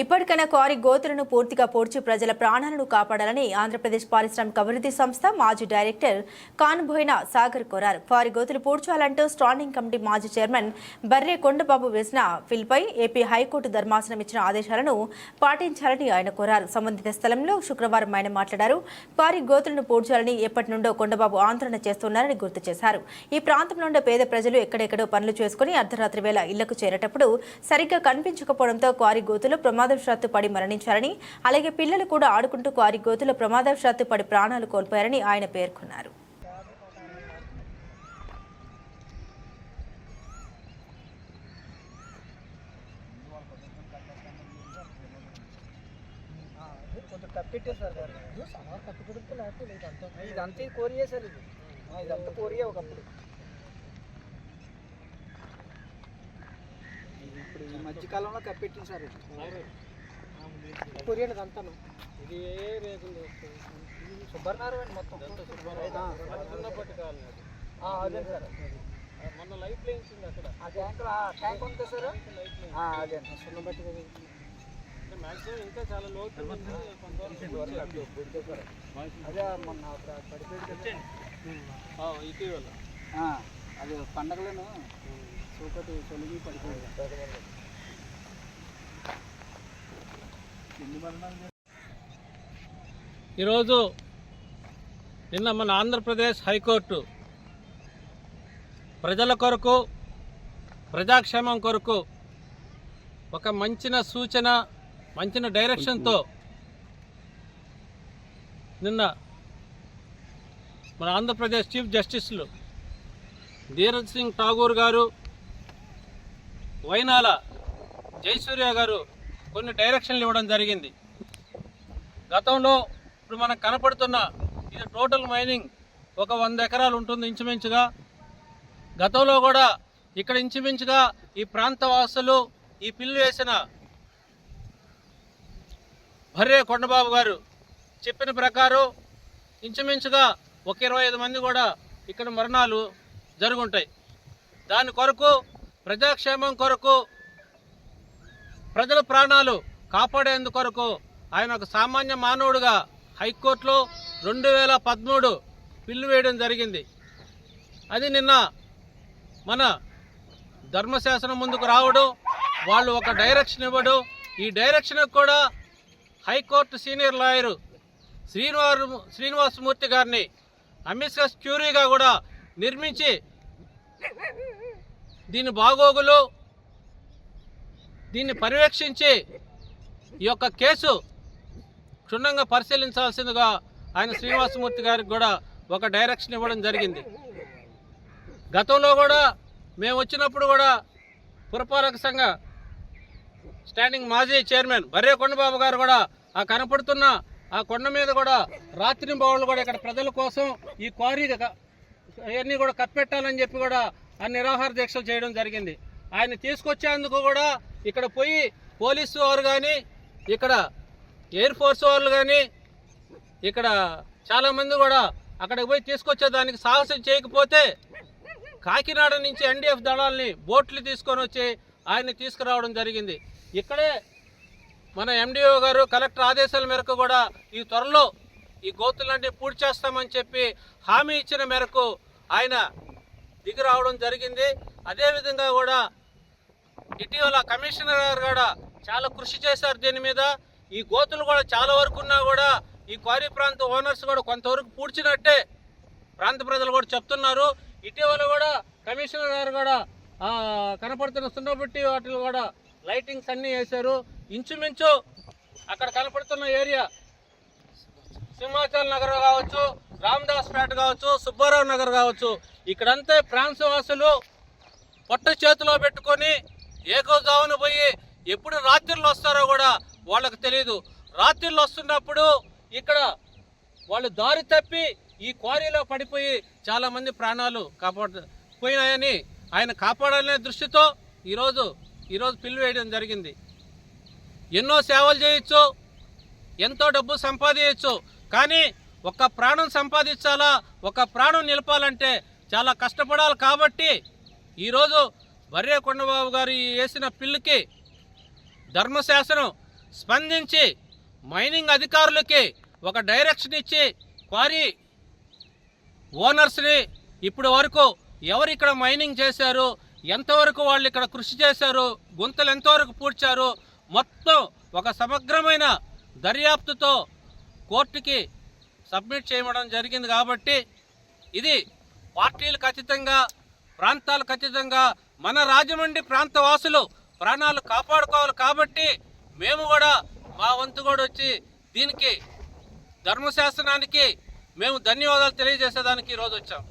ఇప్పటికైనా క్వారీ గోతులను పూర్తిగా పూడ్చి ప్రజల ప్రాణాలను కాపాడాలని ఆంధ్రప్రదేశ్ పారిశ్రామిక అభివృద్ధి సంస్థ మాజీ డైరెక్టర్ కానుబోయిన సాగర్ కోరారు. క్వారీ గోతులు పూడ్చాలంటూ స్టాండింగ్ కమిటీ మాజీ చైర్మన్ బర్రే కొండబాబు వేసిన ఫిల్పై ఏపీ హైకోర్టు ధర్మాసనం ఇచ్చిన ఆదేశాలను పాటించాలని ఆయన కోరారు. సంబంధిత స్థలంలో శుక్రవారం ఆయన మాట్లాడారు. క్వారీ గోతులను పూడ్చాలని ఎప్పటి నుండో కొండబాబు ఆందోళన చేస్తున్నారని గుర్తు చేశారు. ఈ ప్రాంతంలో ఉండే పేద ప్రజలు ఎక్కడెక్కడో పనులు చేసుకుని అర్ధరాత్రి వేళ ఇళ్ళకు చేరేటప్పుడు సరిగ్గా కనిపించకపోవడంతో క్వారీ గోతులు ప్రమాదవశాత్తు పడి మరణించారని అలాగే పిల్లలు కూడా ఆడుకుంటూ వారి గోతులో ప్రమాదవశాత్తు పడి ప్రాణాలు కోల్పోయారని ఆయన పేర్కొన్నారు. కొంచెం కప్పెట్టేశారు సార్ ఇది సమార్ లేకపోతే ఇదంతా ఇదంతా కోరియే సార్ ఇది. ఇదంతా కోరియే ఒకప్పుడు ఇది ఇప్పుడు ఈ మధ్యకాలంలో కప్పెట్టింది సార్. ఇది కొరియన్ ఇదంతాను ఇది ఏ రేకులు సుబ్బర్నారాయణ మొత్తం. ఆ, ఆ, అదే సార్. మొన్న లైఫ్ లైన్స్ ఉంది అక్కడ. ఆ ట్యాంక్ ఆ ట్యాంక్ ఉంది సార్. ఆ, అదే సున్నబట్టి అంటే మాక్సిమం ఇంకా చాలా లోతు అదే మొన్న అక్కడ పడిపోయింది ఇటీవల. ఆ, అది పండగలను చీకటి తొలగి పడిపోయింది. ఈరోజు నిన్న మన ఆంధ్రప్రదేశ్ హైకోర్టు ప్రజల కొరకు ప్రజాక్షేమం కొరకు ఒక మంచిన సూచన మంచిన డైరెక్షన్తో నిన్న మన ఆంధ్రప్రదేశ్ చీఫ్ జస్టిస్లు ధీరజ్ సింగ్ ఠాగూర్ గారు వైనాల జయసూర్య గారు కొన్ని డైరెక్షన్లు ఇవ్వడం జరిగింది. గతంలో ఇప్పుడు మనకు కనపడుతున్న ఇది టోటల్ మైనింగ్ ఒక వంద ఎకరాలు ఉంటుంది ఇంచుమించుగా. గతంలో కూడా ఇక్కడ ఇంచుమించుగా ఈ ప్రాంత వాసులు ఈ పిల్లు వేసిన భర్రే కొండబాబు గారు చెప్పిన ప్రకారం ఇంచుమించుగా ఒక ఇరవై ఐదు మంది కూడా ఇక్కడ మరణాలు జరుగుంటాయి. దాని కొరకు ప్రజాక్షేమం కొరకు ప్రజల ప్రాణాలు కాపాడేందుకొరకు ఆయన ఒక సామాన్య మానవుడిగా హైకోర్టులో రెండు వేల పదమూడు పిల్లు వేయడం జరిగింది. అది నిన్న మన ధర్మశాసనం ముందుకు రావడం వాళ్ళు ఒక డైరెక్షన్ ఇవ్వడం. ఈ డైరెక్షన్ కూడా హైకోర్టు సీనియర్ లాయరు శ్రీనివారు శ్రీనివాసమూర్తి గారిని అమిస్కస్ క్యూరీగా కూడా నిర్మించి దీని బాగోగులు దీన్ని పర్యవేక్షించి ఈ యొక్క కేసు క్షుణ్ణంగా పరిశీలించాల్సిందిగా ఆయన శ్రీనివాసమూర్తి గారికి కూడా ఒక డైరెక్షన్ ఇవ్వడం జరిగింది. గతంలో కూడా మేము వచ్చినప్పుడు కూడా పురపాలక సంఘ స్టాండింగ్ మాజీ చైర్మన్ బర్రే కొండబాబు గారు కూడా ఆ కనపడుతున్న ఆ కొండ మీద కూడా రాత్రి భవన్లు కూడా ఇక్కడ ప్రజల కోసం ఈ క్వారీ అవన్నీ కూడా కప్పెట్టాలని చెప్పి కూడా ఆ నిరాహార దీక్షలు చేయడం జరిగింది. ఆయన తీసుకొచ్చేందుకు కూడా ఇక్కడ పోయి పోలీసు వారు కానీ ఇక్కడ ఎయిర్ ఫోర్స్ వాళ్ళు కానీ ఇక్కడ చాలామంది కూడా అక్కడికి పోయి తీసుకొచ్చేదానికి సాహసం చేయకపోతే కాకినాడ నుంచి ఎన్డీఎఫ్ దళాల్ని బోట్లు తీసుకొని వచ్చి ఆయన్ని తీసుకురావడం జరిగింది. ఇక్కడే మన ఎండిఓ గారు కలెక్టర్ ఆదేశాల మేరకు కూడా ఈ త్వరలో ఈ గోతులన్నీ పూర్తి చేస్తామని చెప్పి హామీ ఇచ్చిన మేరకు ఆయన దిగి రావడం జరిగింది. అదేవిధంగా కూడా ఇటీవల కమిషనర్ గారు కూడా చాలా కృషి చేశారు దీని మీద. ఈ గోతులు కూడా చాలా వరకు ఉన్నా కూడా ఈ క్వారీ ప్రాంత ఓనర్స్ కూడా కొంతవరకు పూడ్చినట్టే ప్రాంత ప్రజలు కూడా చెప్తున్నారు. ఇటీవల కూడా కమిషనర్ గారు కూడా కనపడుతున్న సున్నబట్టి వాటిలో కూడా లైటింగ్స్ అన్నీ వేశారు. ఇంచుమించు అక్కడ కనపడుతున్న ఏరియా సింహాచల్ నగర్ కావచ్చు రామదాస్ పేట కావచ్చు సుబ్బారావు నగర్ కావచ్చు. ఇక్కడంతా ప్రాంతవాసులు వాసులు పొట్ట చేతిలో పెట్టి ఏకోజామున పోయి ఎప్పుడు రాత్రిళ్ళు వస్తారో కూడా వాళ్ళకి తెలియదు రాత్రిళ్ళు వస్తున్నప్పుడు ఇక్కడ వాళ్ళు దారి తప్పి ఈ క్వారీలో పడిపోయి చాలామంది ప్రాణాలు కాపాడు పోయినాయని ఆయన కాపాడాలనే దృష్టితో ఈరోజు ఈరోజు పిల్లు వేయడం జరిగింది. ఎన్నో సేవలు చేయొచ్చు ఎంతో డబ్బు సంపాదించవచ్చు కానీ ఒక ప్రాణం సంపాదించాలా ఒక ప్రాణం నిలపాలంటే చాలా కష్టపడాలి కాబట్టి ఈరోజు బర్రే కొండబాబు గారు వేసిన పిల్లుకి ధర్మశాసనం స్పందించి మైనింగ్ అధికారులకి ఒక డైరెక్షన్ ఇచ్చి క్వారీ ఓనర్స్ని ఇప్పటి వరకు ఎవరు ఇక్కడ మైనింగ్ చేశారు ఎంతవరకు వాళ్ళు ఇక్కడ కృషి చేశారు గుంతలు ఎంతవరకు పూడ్చారు మొత్తం ఒక సమగ్రమైన దర్యాప్తుతో కోర్టుకి సబ్మిట్ చేయడం జరిగింది కాబట్టి ఇది పార్టీలకు అతీతంగా ప్రాంతాలకు ఖచ్చితంగా మన రాజమండ్రి ప్రాంత వాసులు ప్రాణాలు కాపాడుకోవాలి కాబట్టి మేము కూడా మా వంతు కూడా వచ్చి దీనికి ధర్మశాసనానికి మేము ధన్యవాదాలు తెలియజేసేదానికి ఈరోజు వచ్చాం.